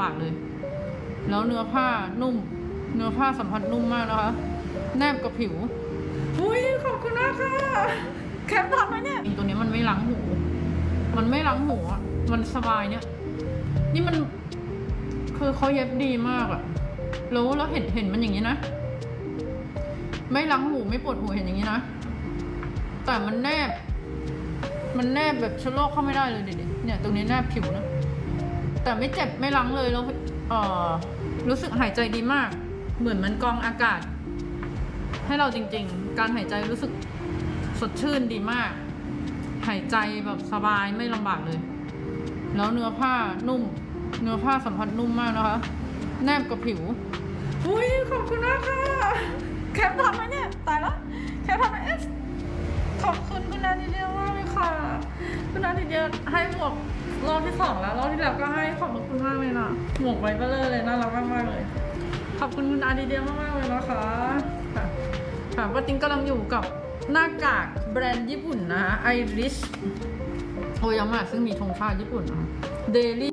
บากเลย แล้วเนื้อผ้านุ่ม เนื้อผ้าสัมผัสนุ่มมากนะคะ แนบกับผิว อุ้ยขอบคุณมากค่ะแคปทันไหมเนี่ยตัวนี้มันไม่ล้างหู มันไม่ล้างหูอะ มันสบายเนี่ย นี่มันคือเขาเย็บดีมากอะแล้วแล้วเห็นเห็นมันอย่างนี้นะ ไม่ล้างหูไม่ปวดหูเห็นอย่างนี้นะ แต่มันแนบ มันแนบแบบชื้อโรคเข้าไม่ได้เลยเด็ดเนี่ย ตรงนี้แนบผิวนะ แต่ไม่เจ็บไม่ล้งเลยแล้วเออรู้สึกหายใจดีมาก เหมือนมันกองอากาศ ให้เราจริง ๆ การหายใจรู้สึกสดชื่นดีมาก หายใจแบบสบายไม่ลำบากเลย แล้วเนื้อผ้านุ่ม เนื้อผ้าสัมผัสนุ่มมากนะคะ แนบกับผิวอุ้ยขอบคุณมากค่ะแคปทันไหมเนี่ย ตายแล้วแคปทันไหมเอ๊ะขอบคุณคุณนาทีเดียว มากเลยค่ะทีเดียวให้หมวกรอบที่สองแล้วรอบที่แล้วก็ให้ขอบคุณมากเลยนะหมวกไว้เบลอเลยน่ารักมากมากเลย ขอบคุณคุณอาดีเดียมากๆเลยนะคะค่ะค่ะป้าติ้งกำลังอยู่กับหน้ากากแบรนด์ญี่ปุ่นนะไอริชโอยามะซึ่งมีธงชาติญี่ปุ่นเดลี่